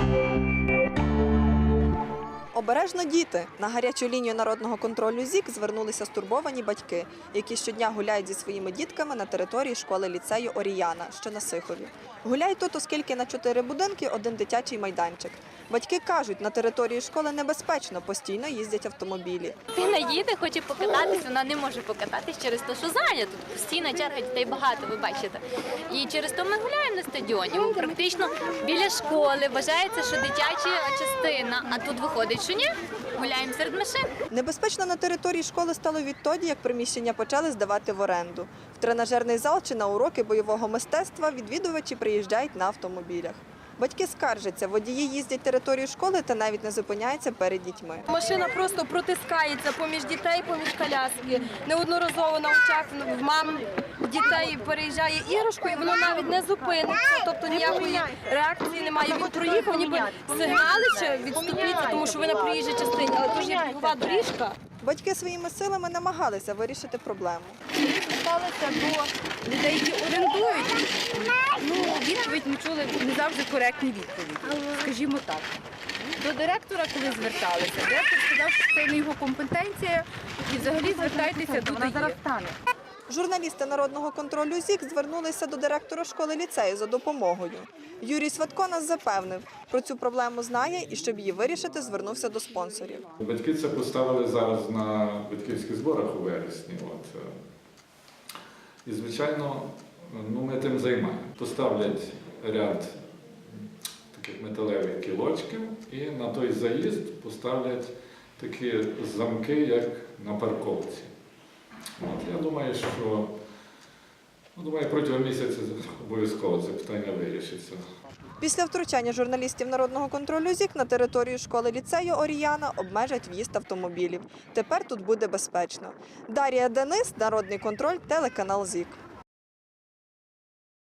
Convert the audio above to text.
thank you Обережно діти на гарячу лінію народного контролю ЗІК звернулися стурбовані батьки, які щодня гуляють зі своїми дітками на території школи ліцею Оріяна, що на Сихові. Гуляють тут, оскільки на чотири будинки один дитячий майданчик. Батьки кажуть, на території школи небезпечно, постійно їздять автомобілі. Дитина їде, хоче покататись, вона не може покататись через те, що зайнято. Тут Постійна черга дітей багато, ви бачите. І через то ми гуляємо на стадіоні. Практично біля школи вважається, що дитяча частина, а тут виходить, ні. Гуляємо серед машин. Небезпечно на території школи стало відтоді, як приміщення почали здавати в оренду. В тренажерний зал чи на уроки бойового мистецтва відвідувачі приїжджають на автомобілях. Батьки скаржаться, водії їздять територію школи та навіть не зупиняються перед дітьми. Машина просто протискається поміж дітей, поміж коляски. Неодноразово на очах в мам дітей переїжджає іграшку, і воно навіть не зупиниться. Тобто ніякої реакції немає. Він проїхав, ніби сигналиче, відступіться, тому що ви на проїжджій частині, але то ж є бігова доріжка. Батьки своїми силами намагалися вирішити проблему. зверталися до людей, які орендують. Ну, відповідь не завжди коректні відповіді, скажімо так. До директора, коли зверталися, директор сказав, що це не його компетенція, і взагалі звертайтеся до ДАІ. Журналісти народного контролю ЗІК звернулися до директора школи ліцею за допомогою. Юрій Сватко нас запевнив, про цю проблему знає і щоб її вирішити, звернувся до спонсорів. Батьки це поставили зараз на батьківських зборах у вересні. От. І, звичайно, ну, ми тим займаємо. Поставлять ряд таких металевих кілочків і на той заїзд поставлять такі замки, як на парковці. От, я думаю, що ну, думаю, протягом місяця обов'язково це питання вирішиться. Після втручання журналістів народного контролю ЗІК на територію школи ліцею Оріяна обмежать в'їзд автомобілів. Тепер тут буде безпечно. Дар'я Денис, Народний контроль, телеканал ЗІК.